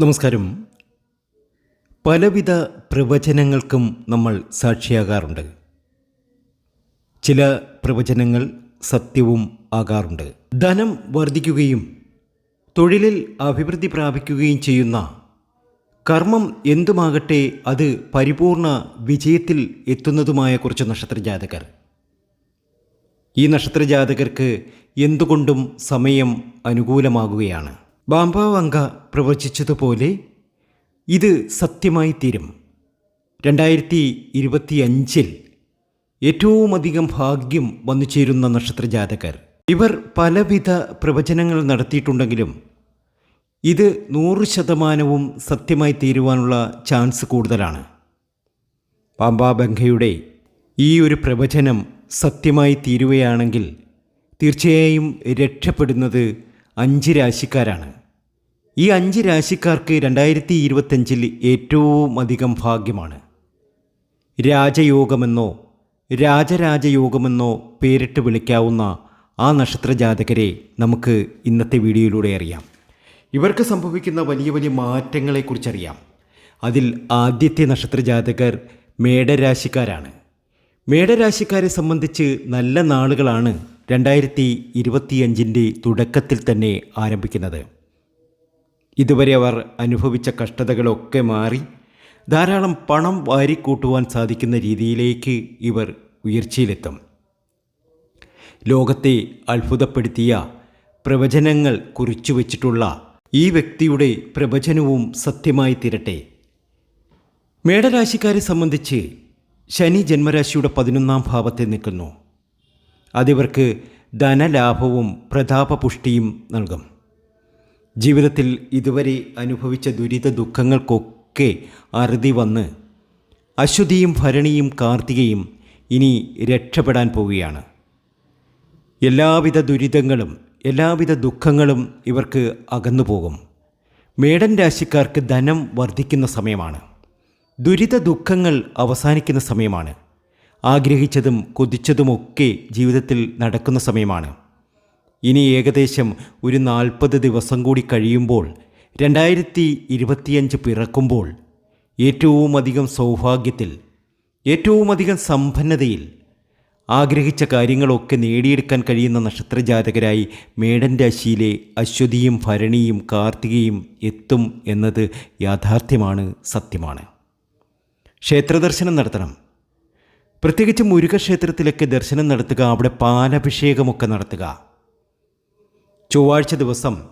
നമസ്കാരം. പലവിധ പ്രവചനങ്ങൾക്കും നമ്മൾ സാക്ഷിയാകാറുണ്ട്. ചില പ്രവചനങ്ങൾ സത്യവും ആകാറുണ്ട്. ധനം വർദ്ധിക്കുകയും തൊഴിലിൽ അഭിവൃദ്ധി പ്രാപിക്കുകയും ചെയ്യുന്ന കർമ്മം എന്തുമാകട്ടെ അത് പരിപൂർണ വിജയത്തിൽ എത്തുന്നതുമായ കുറച്ച് നക്ഷത്രജാതകർ. ഈ നക്ഷത്രജാതകർക്ക് എന്തുകൊണ്ടും സമയം അനുകൂലമാകുകയാണ്. ബാംബാവങ്ക പ്രവചിച്ചതുപോലെ ഇത് സത്യമായി തീരും. രണ്ടായിരത്തി ഇരുപത്തിയഞ്ചിൽ ഏറ്റവും അധികം ഭാഗ്യം വന്നു ചേരുന്ന നക്ഷത്രജാതകർ. ഇവർ പലവിധ പ്രവചനങ്ങൾ നടത്തിയിട്ടുണ്ടെങ്കിലും ഇത് നൂറ് ശതമാനവും സത്യമായി തീരുവാനുള്ള ചാൻസ് കൂടുതലാണ്. പാമ്പാബംഗയുടെ ഈ ഒരു പ്രവചനം സത്യമായി തീരുകയാണെങ്കിൽ തീർച്ചയായും രക്ഷപ്പെടുന്നത് അഞ്ച് രാശിക്കാരാണ്. ഈ അഞ്ച് രാശിക്കാർക്ക് രണ്ടായിരത്തി ഇരുപത്തഞ്ചിൽ ഏറ്റവും അധികം ഭാഗ്യമാണ്. രാജയോഗമെന്നോ രാജരാജയോഗമെന്നോ പേരിട്ട് വിളിക്കാവുന്ന ആ നക്ഷത്രജാതകരെ നമുക്ക് ഇന്നത്തെ വീഡിയോയിലൂടെ അറിയാം. ഇവർക്ക് സംഭവിക്കുന്ന വലിയ വലിയ മാറ്റങ്ങളെക്കുറിച്ചറിയാം. അതിൽ ആദ്യത്തെ നക്ഷത്രജാതകർ മേടരാശിക്കാരാണ്. മേടരാശിക്കാരെ സംബന്ധിച്ച് നല്ല നാളുകളാണ് രണ്ടായിരത്തി ഇരുപത്തിയഞ്ചിന്റെ തുടക്കത്തിൽ തന്നെ ആരംഭിക്കുന്നത്. ഇതുവരെ അവർ അനുഭവിച്ച കഷ്ടതകളൊക്കെ മാറി ധാരാളം പണം വാരിക്കൂട്ടുവാൻ സാധിക്കുന്ന രീതിയിലേക്ക് ഇവർ ഉയർച്ചയിലെത്തും. ലോകത്തെ അത്ഭുതപ്പെടുത്തിയ പ്രവചനങ്ങൾ കുറിച്ചു വച്ചിട്ടുള്ള ഈ വ്യക്തിയുടെ പ്രവചനവും സത്യമായി തീരട്ടെ. മേടരാശിക്കാരെ സംബന്ധിച്ച് ശനി ജന്മരാശിയുടെ പതിനൊന്നാം ഭാവത്തിൽ നിൽക്കുന്നു. അതിവർക്ക് ധനലാഭവും പ്രതാപപുഷ്ടിയും നൽകും. ജീവിതത്തിൽ ഇതുവരെ അനുഭവിച്ച ദുരിത ദുഃഖങ്ങൾക്കൊക്കെ അറുതി വന്ന് അശ്വതിയും ഭരണിയും കാർത്തികയും ഇനി രക്ഷപ്പെടാൻ പോവുകയാണ്. എല്ലാവിധ ദുരിതങ്ങളും എല്ലാവിധ ദുഃഖങ്ങളും ഇവർക്ക് അകന്നു പോകും മേടൻ രാശിക്കാർക്ക് ധനം വർദ്ധിക്കുന്ന സമയമാണ്. ദുരിത ദുഃഖങ്ങൾ അവസാനിക്കുന്ന സമയമാണ്. ആഗ്രഹിച്ചതും കൊതിച്ചതുമൊക്കെ ജീവിതത്തിൽ നടക്കുന്ന സമയമാണ്. ഇനി ഏകദേശം ഒരു നാൽപ്പത് ദിവസം കൂടി കഴിയുമ്പോൾ രണ്ടായിരത്തി ഇരുപത്തിയഞ്ച് പിറക്കുമ്പോൾ ഏറ്റവും അധികം സൗഭാഗ്യത്തിൽ ഏറ്റവും അധികം സമ്പന്നതയിൽ ആഗ്രഹിച്ച കാര്യങ്ങളൊക്കെ നേടിയെടുക്കാൻ കഴിയുന്ന നക്ഷത്രജാതകരായി മേടൻ രാശിയിലെ അശ്വതിയും ഭരണിയും കാർത്തികയും എത്തും എന്നത് യാഥാർത്ഥ്യമാണ് സത്യമാണ്. ക്ഷേത്രദർശനം നടത്തണം. പ്രത്യേകിച്ച് മുരുകക്ഷേത്രത്തിലൊക്കെ ദർശനം നടത്തുക അവിടെ പാലഭിഷേകമൊക്കെ നടത്തുക. ചൊവ്വാഴ്ച ദിവസം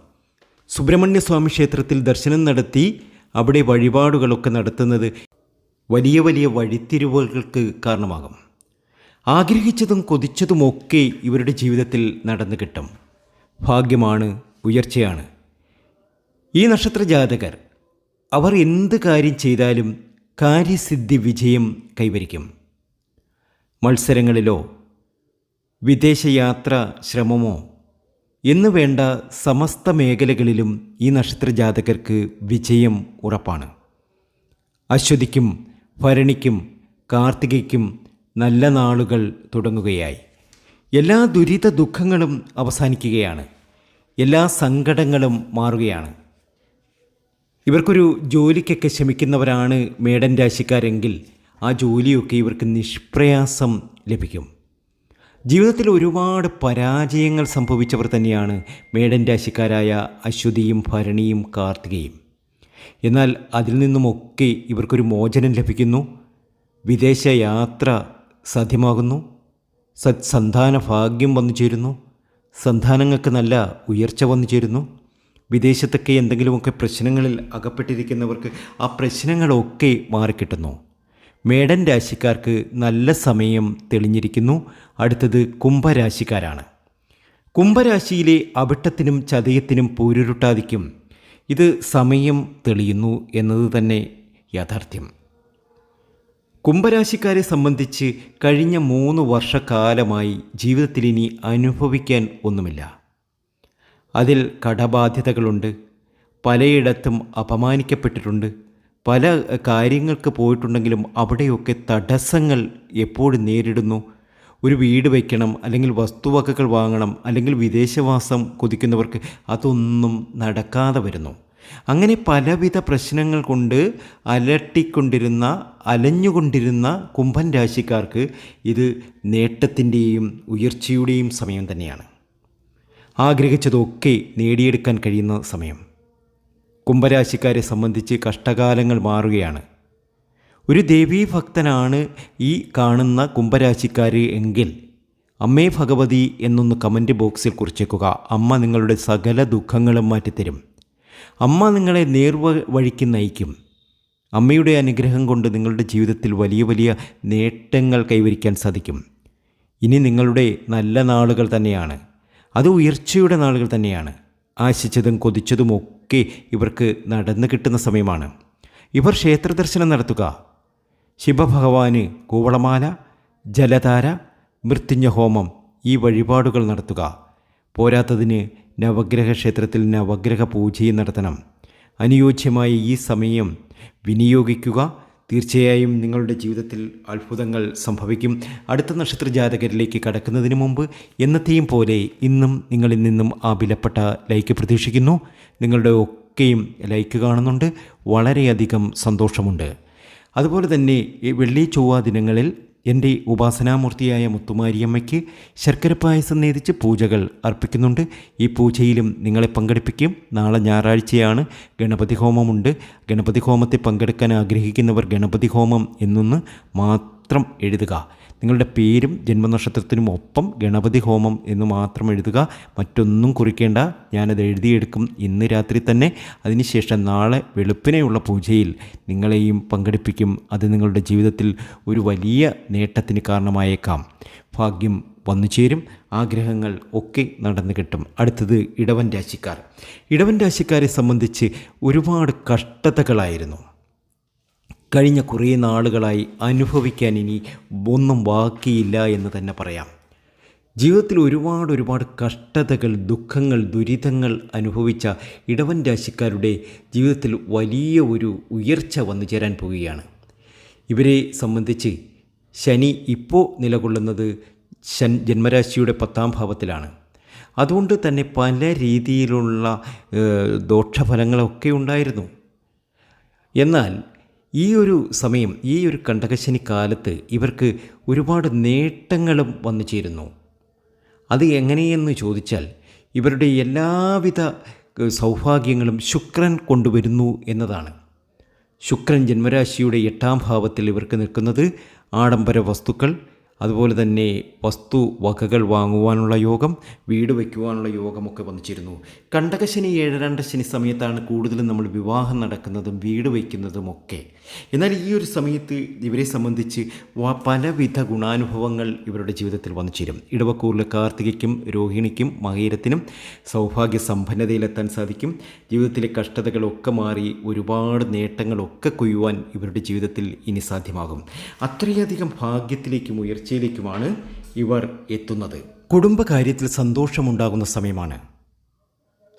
സുബ്രഹ്മണ്യസ്വാമി ക്ഷേത്രത്തിൽ ദർശനം നടത്തി അവിടെ വഴിപാടുകളൊക്കെ നടത്തുന്നത് വലിയ വലിയ വഴിത്തിരിവുകൾക്ക് കാരണമാകും. ആഗ്രഹിച്ചതും കൊതിച്ചതുമൊക്കെ ഇവരുടെ ജീവിതത്തിൽ നടന്നു കിട്ടും. ഭാഗ്യമാണ് ഉയർച്ചയാണ്. ഈ നക്ഷത്ര ജാതകർ അവർ എന്ത് കാര്യം ചെയ്താലും കാര്യസിദ്ധി വിജയം കൈവരിക്കും. മത്സരങ്ങളിലോ വിദേശയാത്ര ശ്രമമോ എന്ന് വേണ്ട സമസ്ത മേഖലകളിലും ഈ നക്ഷത്രജാതകർക്ക് വിജയം ഉറപ്പാണ്. അശ്വതിക്കും ഭരണിക്കും കാർത്തികയ്ക്കും നല്ല നാളുകൾ തുടങ്ങുകയായി. എല്ലാ ദുരിത ദുഃഖങ്ങളും അവസാനിക്കുകയാണ്. എല്ലാ സങ്കടങ്ങളും മാറുകയാണ്. ഇവർക്കൊരു ജോലിക്കൊക്കെ ശ്രമിക്കുന്നവരാണ് മേടൻ രാശിക്കാരെങ്കിൽ ആ ജോലിയൊക്കെ ഇവർക്ക് നിഷ്പ്രയാസം ലഭിക്കും. ജീവിതത്തിൽ ഒരുപാട് പരാജയങ്ങൾ സംഭവിച്ചവർ തന്നെയാണ് മേടൻ രാശിക്കാരായ അശ്വതിയും ഭരണിയും കാർത്തികയും. എന്നാൽ അതിൽ നിന്നുമൊക്കെ ഇവർക്കൊരു മോചനം ലഭിക്കുന്നു. വിദേശ യാത്ര സാധ്യമാകുന്നു. സത്സന്താന ഭാഗ്യം വന്നു ചേരുന്നു. സന്താനങ്ങൾക്ക് നല്ല ഉയർച്ച വന്നു ചേരുന്നു. വിദേശത്തൊക്കെ എന്തെങ്കിലുമൊക്കെ പ്രശ്നങ്ങളിൽ അകപ്പെട്ടിരിക്കുന്നവർക്ക് ആ പ്രശ്നങ്ങളൊക്കെ മാറിക്കിട്ടുന്നു. മേടൻ രാശിക്കാർക്ക് നല്ല സമയം തെളിഞ്ഞിരിക്കുന്നു. അടുത്തത് കുംഭരാശിക്കാരാണ്. കുംഭരാശിയിലെ അവിട്ടത്തിനും ചതയത്തിനും പൂരുരുട്ടാതിക്കും. ഇത് സമയം തെളിയുന്നു എന്നത് തന്നെ യാഥാർത്ഥ്യം. കുംഭരാശിക്കാരെ സംബന്ധിച്ച് കഴിഞ്ഞ മൂന്ന് വർഷക്കാലമായി ജീവിതത്തിൽ ഇനി അനുഭവിക്കാൻ ഒന്നുമില്ല. അതിൽ കടബാധ്യതകളുണ്ട്. പലയിടത്തും അപമാനിക്കപ്പെട്ടിട്ടുണ്ട്. പല കാര്യങ്ങൾക്ക് പോയിട്ടുണ്ടെങ്കിലും അവിടെയൊക്കെ തടസ്സങ്ങൾ എപ്പോഴും നേരിടുന്നു. ഒരു വീട് വയ്ക്കണം അല്ലെങ്കിൽ വസ്തുവകകൾ വാങ്ങണം അല്ലെങ്കിൽ വിദേശവാസം കൊതിക്കുന്നവർക്ക് അതൊന്നും നടക്കാതെ വരുന്നു. അങ്ങനെ പലവിധ പ്രശ്നങ്ങൾ കൊണ്ട് അലട്ടിക്കൊണ്ടിരുന്ന അലഞ്ഞുകൊണ്ടിരുന്ന കുംഭൻ രാശിക്കാർക്ക് ഇത് നേട്ടത്തിന്റെയും ഉയർച്ചയുടെയും സമയം തന്നെയാണ്. ആഗ്രഹിച്ചതൊക്കെ നേടിയെടുക്കാൻ കഴിയുന്ന സമയം. കുംഭരാശിക്കാരെ സംബന്ധിച്ച് കഷ്ടകാലങ്ങൾ മാറുകയാണ്. ഒരു ദേവീ ഭക്തനാണ് ഈ കാണുന്ന കുംഭരാശിക്കാർ എങ്കിൽ അമ്മേ ഭഗവതി എന്നൊന്ന് കമന്റ് ബോക്സിൽ കുറിച്ചേക്കുക. അമ്മ നിങ്ങളുടെ സകല ദുഃഖങ്ങളും മാറ്റിത്തരും. അമ്മ നിങ്ങളെ നേർവ വഴിക്ക് നയിക്കും. അമ്മയുടെ അനുഗ്രഹം കൊണ്ട് നിങ്ങളുടെ ജീവിതത്തിൽ വലിയ വലിയ നേട്ടങ്ങൾ കൈവരിക്കാൻ സാധിക്കും. ഇനി നിങ്ങളുടെ നല്ല നാളുകൾ തന്നെയാണ്. അത് ഉയർച്ചയുടെ നാളുകൾ തന്നെയാണ്. ആശിച്ചതും കൊതിച്ചതുമൊക്കെ ഇവർക്ക് നടന്നു കിട്ടുന്ന സമയമാണ്. ഇവർ ക്ഷേത്ര ദർശനം നടത്തുക. ശിവഭഗവാന് കൂവളമാല ജലധാര മൃത്യുഞ്ജ ഹോമം ഈ വഴിപാടുകൾ നടത്തുക. പോരാത്തതിന് നവഗ്രഹ ക്ഷേത്രത്തിൽ നവഗ്രഹ പൂജയും നടത്തണം. അനുയോജ്യമായ ഈ സമയം വിനിയോഗിക്കുക തീർച്ചയായും നിങ്ങളുടെ ജീവിതത്തിൽ അത്ഭുതങ്ങൾ സംഭവിക്കും. അടുത്ത നക്ഷത്ര ജാതകരിലേക്ക് കടക്കുന്നതിന് മുമ്പ് എന്നത്തെയും പോലെ ഇന്നും നിങ്ങളിൽ നിന്നും ആ വിലപ്പെട്ട ലൈക്ക് പ്രതീക്ഷിക്കുന്നു. നിങ്ങളുടെ ഒക്കെയും ലൈക്ക് കാണുന്നുണ്ട്. വളരെയധികം സന്തോഷമുണ്ട്. അതുപോലെ തന്നെ ഈ വെള്ളി ചൊവ്വ ദിനങ്ങളിൽ എന്റെ ഉപാസനാമൂർത്തിയായ മുത്തുമാരിയമ്മയ്ക്ക് ശർക്കര പായസം നേതിച്ച് പൂജകൾ അർപ്പിക്കുന്നുണ്ട്. ഈ പൂജയിലും നിങ്ങളെ പങ്കെടുപ്പിക്കും. നാളെ ഞായറാഴ്ചയാണ് ഗണപതി ഹോമമുണ്ട്. ഗണപതി ഹോമത്തിൽ പങ്കെടുക്കാൻ ആഗ്രഹിക്കുന്നവർ ഗണപതി ഹോമം എന്നൊന്ന് മാത്രം എഴുതുക. നിങ്ങളുടെ പേരും ജന്മനക്ഷത്രത്തിനും ഒപ്പം ഗണപതി ഹോമം എന്ന് മാത്രം എഴുതുക. മറ്റൊന്നും കുറിക്കേണ്ട. ഞാനത് എഴുതിയെടുക്കും ഇന്ന് രാത്രി തന്നെ. അതിനുശേഷം നാളെ വെളുപ്പിനെയുള്ള പൂജയിൽ നിങ്ങളെയും പങ്കെടുപ്പിക്കും. അത് നിങ്ങളുടെ ജീവിതത്തിൽ ഒരു വലിയ നേട്ടത്തിന് കാരണമായേക്കാം. ഭാഗ്യം വന്നു ചേരും. ആഗ്രഹങ്ങൾ ഒക്കെ നടന്നു കിട്ടും. അടുത്തത് ഇടവൻ രാശിക്കാർ. ഇടവൻ രാശിക്കാരെ സംബന്ധിച്ച് ഒരുപാട് കഷ്ടതകളായിരുന്നു. കഴിഞ്ഞ കുറേ നാളുകളായി അനുഭവിക്കാൻ ഇനി ഒന്നും ബാക്കിയില്ല എന്ന് തന്നെ പറയാം. ജീവിതത്തിൽ ഒരുപാട് ഒരുപാട് കഷ്ടതകൾ ദുഃഖങ്ങൾ ദുരിതങ്ങൾ അനുഭവിച്ച ഇടവൻ രാശിക്കാരുടെ ജീവിതത്തിൽ വലിയ ഒരു ഉയർച്ച വന്നു ചേരാൻ പോവുകയാണ്. ഇവരെ സംബന്ധിച്ച് ശനി ഇപ്പോൾ നിലകൊള്ളുന്നത് ശൻ ജന്മരാശിയുടെ പത്താം ഭാവത്തിലാണ്. അതുകൊണ്ട് തന്നെ പല രീതിയിലുള്ള ദോഷഫലങ്ങളൊക്കെ ഉണ്ടായിരുന്നു. എന്നാൽ ഈ ഒരു സമയം ഈ ഒരു കണ്ടകശനി കാലത്ത് ഇവർക്ക് ഒരുപാട് നേട്ടങ്ങളും വന്നു ചേരുന്നു. അത് എങ്ങനെയെന്ന് ചോദിച്ചാൽ ഇവരുടെ എല്ലാവിധ സൗഭാഗ്യങ്ങളും ശുക്രൻ കൊണ്ടുവരുന്നു എന്നതാണ്. ശുക്രൻ ജന്മരാശിയുടെ എട്ടാം ഭാവത്തിൽ ഇവർക്ക് നിൽക്കുന്നത് ആഡംബര വസ്തുക്കൾ അതുപോലെ തന്നെ വസ്തു വകകൾ വാങ്ങുവാനുള്ള യോഗം വീട് വയ്ക്കുവാനുള്ള യോഗമൊക്കെ വന്നിച്ചിരുന്നു. കണ്ടകശനി ഏഴരണ്ട ശനി സമയത്താണ് കൂടുതലും നമ്മൾ വിവാഹം നടക്കുന്നതും വീട് വയ്ക്കുന്നതും ഒക്കെ എന്നാൽ ഈ ഒരു സമയത്ത് ഇവരെ സംബന്ധിച്ച് പലവിധ ഗുണാനുഭവങ്ങൾ ഇവരുടെ ജീവിതത്തിൽ വന്നു ചേരും ഇടവക്കൂറിലെ കാർത്തികയ്ക്കും രോഹിണിക്കും മകീരത്തിനും സൗഭാഗ്യ സമ്പന്നതയിലെത്താൻ സാധിക്കും. ജീവിതത്തിലെ കഷ്ടതകളൊക്കെ മാറി ഒരുപാട് നേട്ടങ്ങളൊക്കെ കൊയ്യുവാൻ ഇവരുടെ ജീവിതത്തിൽ ഇനി സാധ്യമാകും. അത്രയധികം ഭാഗ്യത്തിലേക്കും ഉയർച്ചയിലേക്കുമാണ് ഇവർ എത്തുന്നത്. കുടുംബകാര്യത്തിൽ സന്തോഷമുണ്ടാകുന്ന സമയമാണ്.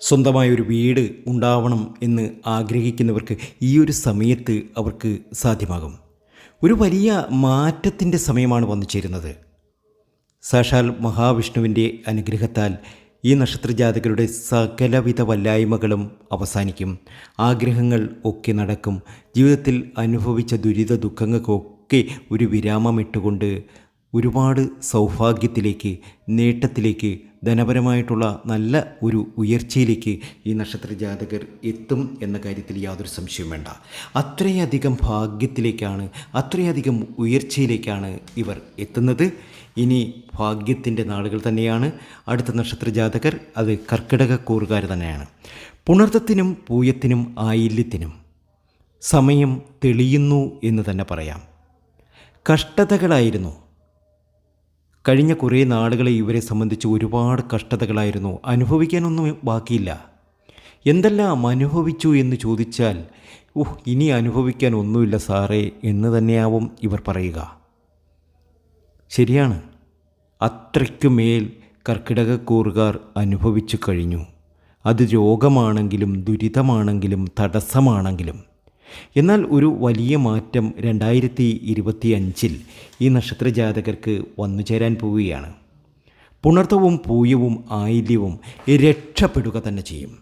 സ്വന്തമായ ഒരു വീട് ഉണ്ടാവണം എന്ന് ആഗ്രഹിക്കുന്നവർക്ക് ഈ ഒരു സമയത്ത് അവർക്ക് സാധ്യമാകും. ഒരു വലിയ മാറ്റത്തിന്റെ സമയമാണ് വന്നു ചേരുന്നത്. സാക്ഷാൽ മഹാവിഷ്ണുവിന്റെ അനുഗ്രഹത്താൽ ഈ നക്ഷത്രജാതകരുടെ സകലവിധ വല്ലായ്മകളും അവസാനിക്കും. ആഗ്രഹങ്ങൾ ഒക്കെ നടക്കും. ജീവിതത്തിൽ അനുഭവിച്ച ദുരിത ദുഃഖങ്ങൾക്കൊക്കെ ഒരു വിരാമമിട്ടുകൊണ്ട് ഒരുപാട് സൗഭാഗ്യത്തിലേക്ക് നേട്ടത്തിലേക്ക് ധനപരമായിട്ടുള്ള നല്ല ഒരു ഉയർച്ചയിലേക്ക് ഈ നക്ഷത്ര ജാതകർ എത്തും എന്ന കാര്യത്തിൽ യാതൊരു സംശയവും വേണ്ട. അത്രയധികം ഭാഗ്യത്തിലേക്കാണ് അത്രയധികം ഉയർച്ചയിലേക്കാണ് ഇവർ എത്തുന്നത്. ഇനി ഭാഗ്യത്തിന്റെ നാളുകൾ തന്നെയാണ്. അടുത്ത നക്ഷത്ര ജാതകർ അത് കർക്കിടക കൂറുകാർ തന്നെയാണ്. പുണർത്തത്തിനും പൂയത്തിനും ആയില്യത്തിനും സമയം തെളിയുന്നു എന്ന് തന്നെ പറയാം. കഷ്ടതകളായിരുന്നു. കഴിഞ്ഞ കുറേ നാളുകളെ ഇവരെ സംബന്ധിച്ച് ഒരുപാട് കഷ്ടതകളായിരുന്നു. അനുഭവിക്കാനൊന്നും ബാക്കിയില്ല. എന്തെല്ലാം അനുഭവിച്ചു എന്ന് ചോദിച്ചാൽ ഓഹ് ഇനി അനുഭവിക്കാൻ ഒന്നുമില്ല സാറേ എന്ന് തന്നെയാവും ഇവർ പറയുക. ശരിയാണ്. അത്രയ്ക്കുമേൽ കർക്കിടകക്കൂറുകാർ അനുഭവിച്ചു കഴിഞ്ഞു. അത് രോഗമാണെങ്കിലും ദുരിതമാണെങ്കിലും തടസ്സമാണെങ്കിലും. എന്നാൽ ഒരു വലിയ മാറ്റം രണ്ടായിരത്തി ഇരുപത്തി അഞ്ചിൽ ഈ നക്ഷത്ര ജാതകർക്ക് വന്നു ചേരാൻ പോവുകയാണ്. പുണർത്തവും പൂയവും ആയില്യവും രക്ഷപ്പെടുക തന്നെ ചെയ്യും.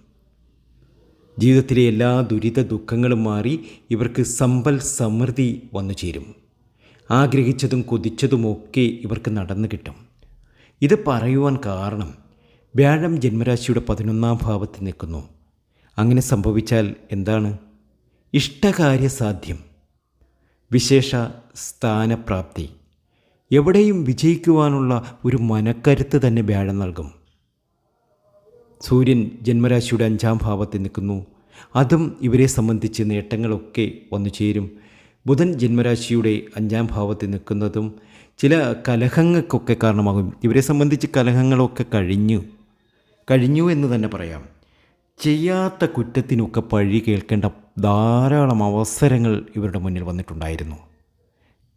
ജീവിതത്തിലെ എല്ലാ ദുരിത ദുഃഖങ്ങളും മാറി ഇവർക്ക് സമ്പൽ സമൃദ്ധി വന്നു ചേരും. ആഗ്രഹിച്ചതും കൊതിച്ചതുമൊക്കെ ഇവർക്ക് നടന്നു കിട്ടും. ഇത് പറയുവാൻ കാരണം വ്യാഴം ജന്മരാശിയുടെ പതിനൊന്നാം ഭാവത്തിൽ നിൽക്കുന്നു. അങ്ങനെ സംഭവിച്ചാൽ എന്താണ്? ഇഷ്ടകാര്യസാധ്യം. വിശേഷ സ്ഥാനപ്രാപ്തി. എവിടെയും വിജയിക്കുവാനുള്ള ഒരു മനക്കരുത്ത് തന്നെ വ്യാഴം നൽകും. സൂര്യൻ ജന്മരാശിയുടെ അഞ്ചാം ഭാവത്തിൽ നിൽക്കുന്നു. അതും ഇവരെ സംബന്ധിച്ച് നേട്ടങ്ങളൊക്കെ വന്നു ചേരും. ബുധൻ ജന്മരാശിയുടെ അഞ്ചാം ഭാവത്തിൽ നിൽക്കുന്നതും ചില കലഹങ്ങൾക്കൊക്കെ കാരണമാകും. ഇവരെ സംബന്ധിച്ച് കലഹങ്ങളൊക്കെ കഴിഞ്ഞു. കഴിഞ്ഞു എന്ന് തന്നെ പറയാം. ചെയ്യാത്ത കുറ്റത്തിനൊക്കെ പഴി കേൾക്കേണ്ട ധാരാളം അവസരങ്ങൾ ഇവരുടെ മുന്നിൽ വന്നിട്ടുണ്ടായിരുന്നു.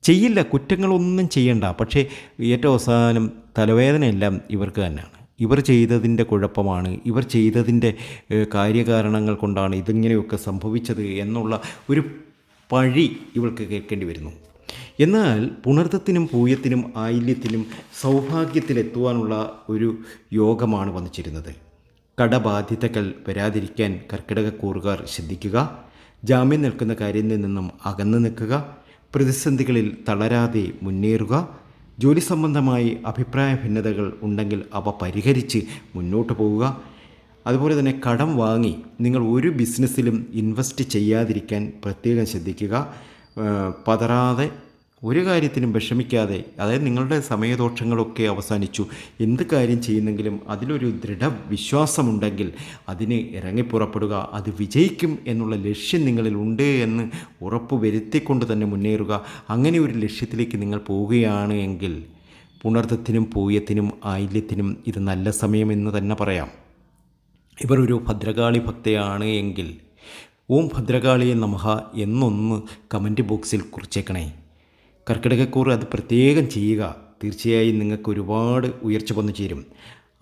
ചെയ്യില്ല കുറ്റങ്ങളൊന്നും ചെയ്യണ്ട. പക്ഷേ ഏറ്റവും അവസാനം തലവേദനയെല്ലാം ഇവർക്ക് തന്നെയാണ്. ഇവർ ചെയ്തതിന്റെ കുഴപ്പമാണ് ഇവർ ചെയ്തതിന്റെ കാര്യകാരണങ്ങൾ കൊണ്ടാണ് ഇതിങ്ങനെയൊക്കെ സംഭവിച്ചത് എന്നുള്ള ഒരു പഴി ഇവൾക്ക് കേൾക്കേണ്ടി വരുന്നു. എന്നാൽ പുണർത്തത്തിനും പൂയത്തിനും ആയില്യത്തിനും സൗഭാഗ്യത്തിലെത്തുവാനുള്ള ഒരു യോഗമാണ് വന്നിച്ചിരുന്നത്. കടബാധ്യതകൾ വരാതിരിക്കാൻ കർക്കിടകക്കൂറുകാർ ശ്രദ്ധിക്കുക. ജാമ്യം നിൽക്കുന്ന കാര്യത്തിൽ നിന്നും അകന്നു നിൽക്കുക പ്രതിസന്ധികളിൽ തളരാതെ മുന്നേറുക ജോലി സംബന്ധമായി അഭിപ്രായ ഭിന്നതകൾ ഉണ്ടെങ്കിൽ അവ പരിഹരിച്ച് മുന്നോട്ട് പോവുക. അതുപോലെ തന്നെ കടം വാങ്ങി നിങ്ങൾ ഒരു ബിസിനസ്സിലും ഇൻവെസ്റ്റ് ചെയ്യാതിരിക്കാൻ പ്രത്യേകം ശ്രദ്ധിക്കുക. പതറാതെ ഒരു കാര്യത്തിനും വിഷമിക്കാതെ അതായത് നിങ്ങളുടെ സമയദോഷങ്ങളൊക്കെ അവസാനിച്ചു. എന്ത് കാര്യം ചെയ്യുന്നെങ്കിലും അതിലൊരു ദൃഢവിശ്വാസമുണ്ടെങ്കിൽ അതിന് ഇറങ്ങിപ്പുറപ്പെടുക അത് വിജയിക്കും എന്നുള്ള ലക്ഷ്യം നിങ്ങളിൽ ഉണ്ട് എന്ന് ഉറപ്പ് വരുത്തിക്കൊണ്ട് തന്നെ മുന്നേറുക. അങ്ങനെ ഒരു ലക്ഷ്യത്തിലേക്ക് നിങ്ങൾ പോവുകയാണ് എങ്കിൽ പുണർത്തത്തിനും പൂയത്തിനും ആയില്യത്തിനും ഇത് നല്ല സമയമെന്ന് തന്നെ പറയാം. ഇവർ ഒരു ഭദ്രകാളി ഭക്തയാണ് എങ്കിൽ ഓം ഭദ്രകാളിയെ നമഹ എന്നൊന്ന് കമന്റ് ബോക്സിൽ കുറിച്ചേക്കണേ. കർക്കിടകക്കൂർ അത് പ്രത്യേകം ചെയ്യുക. തീർച്ചയായും നിങ്ങൾക്ക് ഒരുപാട് ഉയർച്ച വന്നു ചേരും.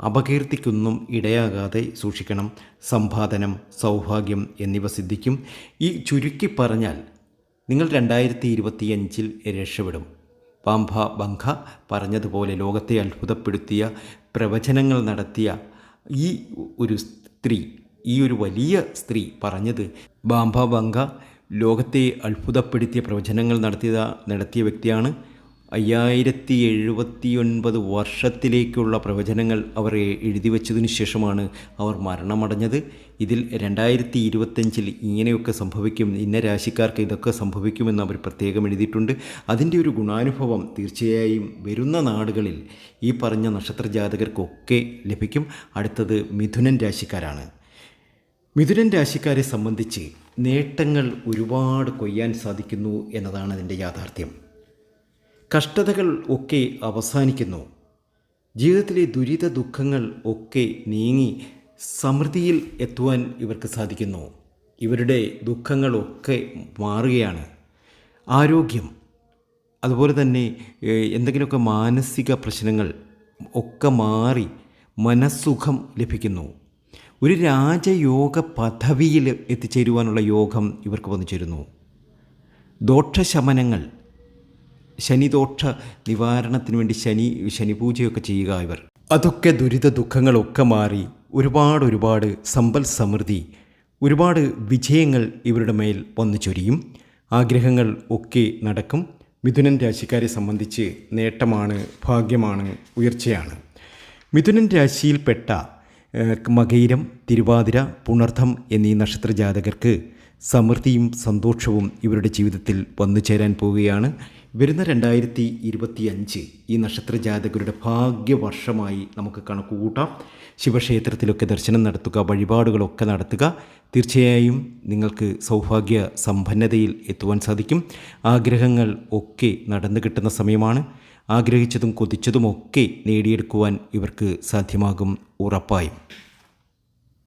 അപകീർത്തിക്കൊന്നും ഇടയാകാതെ സൂക്ഷിക്കണം. സമ്പാദനം സൗഭാഗ്യം എന്നിവ സിദ്ധിക്കും. ഈ ചുരുക്കി പറഞ്ഞാൽ നിങ്ങൾ രണ്ടായിരത്തി ഇരുപത്തിയഞ്ചിൽ രക്ഷപ്പെടും. പാമ്പ ബംഖ പറഞ്ഞതുപോലെ ലോകത്തെ അത്ഭുതപ്പെടുത്തിയ പ്രവചനങ്ങൾ നടത്തിയ ഈ ഒരു സ്ത്രീ ഈ ഒരു വലിയ സ്ത്രീ പറഞ്ഞത് ബാംഭ ബംഗ ലോകത്തെ അത്ഭുതപ്പെടുത്തിയ പ്രവചനങ്ങൾ നടത്തിയ നടത്തിയ വ്യക്തിയാണ്. അയ്യായിരത്തി എഴുപത്തി ഒൻപത് വർഷത്തിലേക്കുള്ള പ്രവചനങ്ങൾ അവർ എഴുതി വച്ചതിന് ശേഷമാണ് അവർ മരണമടഞ്ഞത്. ഇതിൽ രണ്ടായിരത്തി ഇരുപത്തഞ്ചിൽ ഇങ്ങനെയൊക്കെ സംഭവിക്കും ഇന്ന രാശിക്കാർക്ക് ഇതൊക്കെ സംഭവിക്കുമെന്ന് അവർ പ്രത്യേകം എഴുതിയിട്ടുണ്ട്. അതിന്റെ ഒരു ഗുണാനുഭവം തീർച്ചയായും വരുന്ന നാടുകളിൽ ഈ പറഞ്ഞ നക്ഷത്ര ജാതകർക്കൊക്കെ ലഭിക്കും. അടുത്തത് മിഥുനൻ രാശിക്കാരാണ്. മിഥുനൻ രാശിക്കാരെ സംബന്ധിച്ച് നേട്ടങ്ങൾ ഒരുപാട് കൊയ്യാൻ സാധിക്കുന്നു എന്നതാണ് അതിന്റെ യാഥാർത്ഥ്യം. കഷ്ടതകൾ ഒക്കെ അവസാനിക്കുന്നു. ജീവിതത്തിലെ ദുരിത ദുഃഖങ്ങൾ ഒക്കെ നീങ്ങി സമൃദ്ധിയിൽ എത്തുവാൻ ഇവർക്ക് സാധിക്കുന്നു. ഇവരുടെ ദുഃഖങ്ങളൊക്കെ മാറുകയാണ്. ആരോഗ്യം അതുപോലെ തന്നെ എന്തെങ്കിലുമൊക്കെ മാനസിക പ്രശ്നങ്ങൾ ഒക്കെ മാറി മനസ്സുഖം ലഭിക്കുന്നു. ഒരു രാജയോഗ പദവിയിൽ എത്തിച്ചേരുവാനുള്ള യോഗം ഇവർക്ക് വന്നു ചേരുന്നു ദോഷശമനങ്ങൾ ശനിദോഷ നിവാരണത്തിന് വേണ്ടി ശനി ശനി പൂജയൊക്കെ ചെയ്യുക ഇവർ. അതൊക്കെ ദുരിത ദുഃഖങ്ങളൊക്കെ മാറി ഒരുപാട് ഒരുപാട് സമ്പൽ സമൃദ്ധി ഒരുപാട് വിജയങ്ങൾ ഇവരുടെ മേൽ വന്നു ചൊരിയും. ആഗ്രഹങ്ങൾ ഒക്കെ നടക്കും. മിഥുനൻ രാശിക്കാരെ സംബന്ധിച്ച് നേട്ടമാണ് ഭാഗ്യമാണ് ഉയർച്ചയാണ്. മിഥുനൻ രാശിയിൽപ്പെട്ട മകയിരം തിരുവാതിര പുണർദ്ധം എന്നീ നക്ഷത്ര ജാതകർക്ക് സമൃദ്ധിയും സന്തോഷവും ഇവരുടെ ജീവിതത്തിൽ വന്നു ചേരാൻ പോവുകയാണ്. വരുന്ന രണ്ടായിരത്തി ഇരുപത്തി അഞ്ച് ഈ നക്ഷത്ര ജാതകരുടെ ഭാഗ്യവർഷമായി നമുക്ക് കണക്ക് കൂട്ടാം ശിവക്ഷേത്രത്തിലൊക്കെ ദർശനം നടത്തുക വഴിപാടുകളൊക്കെ നടത്തുക. തീർച്ചയായും നിങ്ങൾക്ക് സൗഭാഗ്യ സമ്പന്നതയിൽ എത്തുവാൻ സാധിക്കും. ആഗ്രഹങ്ങൾ ഒക്കെ നടന്നു കിട്ടുന്ന സമയമാണ്. ആഗ്രഹിച്ചതും കൊതിച്ചതുമൊക്കെ നേടിയെടുക്കുവാൻ ഇവർക്ക് സാധ്യമാകും ഉറപ്പായും.